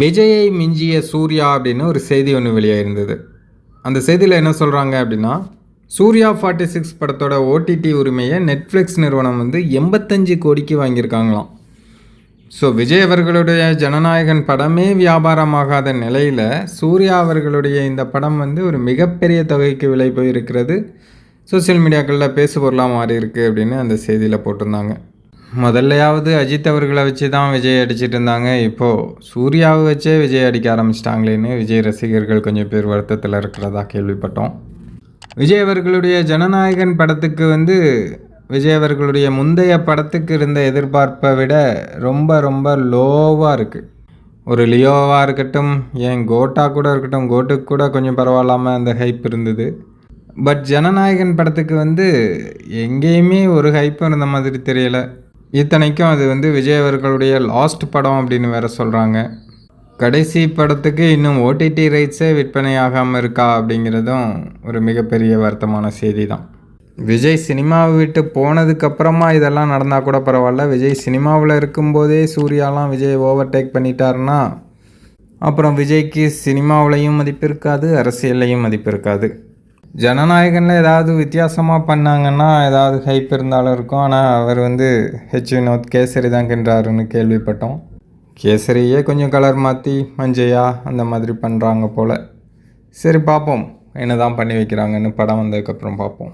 விஜயை மிஞ்சிய சூர்யா அப்படின்னு ஒரு செய்தி ஒன்று வெளியாயிருந்தது. அந்த செய்தியில் என்ன சொல்கிறாங்க அப்படின்னா சூர்யா ஃபார்ட்டி சிக்ஸ் படத்தோட ஓடிடி உரிமையை நெட்ஃப்ளிக்ஸ் நிறுவனம் வந்து எண்பத்தஞ்சு கோடிக்கு வாங்கியிருக்காங்களாம். ஸோ விஜய் அவர்களுடைய ஜனநாயகன் படமே வியாபாரமாகாத நிலையில் சூர்யா அவர்களுடைய இந்த படம் வந்து ஒரு மிகப்பெரிய தொகைக்கு விலை போயிருக்கிறது. சோஷியல் மீடியாக்களில் பேசு பொருளாக மாறி இருக்குது அப்படின்னு அந்த செய்தியில் போட்டிருந்தாங்க. முதல்லையாவது அஜித் அவர்களை வச்சு தான் விஜய் அடிச்சிட்டு இருந்தாங்க. இப்போது சூர்யாவை வச்சே விஜய் அடிக்க ஆரம்பிச்சிட்டாங்களேன்னு விஜய் ரசிகர்கள் கொஞ்சம் பேர் வருத்தத்தில் இருக்கிறதா கேள்விப்பட்டோம். விஜய் அவர்களுடைய ஜனநாயகன் படத்துக்கு வந்து விஜய் அவர்களுடைய முந்தைய படத்துக்கு இருந்த எதிர்பார்ப்பை விட ரொம்ப ரொம்ப லோவாக இருக்குது ஒரு லியோவாக இருக்கட்டும் ஏன் கோட்டா கூட இருக்கட்டும் கோட்டுக்கு கூட கொஞ்சம் பரவாயில்லாமல் அந்த ஹைப் இருந்தது. பட் ஜனநாயகன் படத்துக்கு வந்து எங்கேயுமே ஒரு ஹைப்பும் இருந்த மாதிரி தெரியலை. இத்தனைக்கும் அது வந்து விஜய் அவர்களுடைய லாஸ்ட் படம் அப்படின்னு வேற சொல்கிறாங்க கடைசி படத்துக்கு இன்னும் ஓடிடி ரைட்ஸே விற்பனை ஆகாமல் இருக்கா அப்படிங்கிறதும் ஒரு மிகப்பெரிய வருத்தமான செய்தி தான் விஜய் சினிமாவை விட்டு போனதுக்கப்புறமா இதெல்லாம் நடந்தால் கூட பரவாயில்ல. விஜய் சினிமாவில் இருக்கும்போதே சூர்யாலாம் விஜய் ஓவர்டேக் பண்ணிட்டாருன்னா அப்புறம் விஜய்க்கு சினிமாவுலேயும் மதிப்பு இருக்காது அரசியல்லையும் மதிப்பு இருக்காது. ஜனநாயகனில் ஏதாவது வித்தியாசமாக பண்ணாங்கன்னா ஏதாவது ஹைப் இருந்தாலும் இருக்கும். ஆனால் அவர் வந்து ஹெச் வினோத் கேசரி தான் கின்றாருன்னு கேள்விப்பட்டோம். கேசரியே கொஞ்சம் கலர் மாற்றி மஞ்சையா அந்த மாதிரி பண்ணுறாங்க போல். சரி பார்ப்போம். என்ன தான் பண்ணி வைக்கிறாங்கன்னு படம் வந்ததுக்கப்புறம் பார்ப்போம்.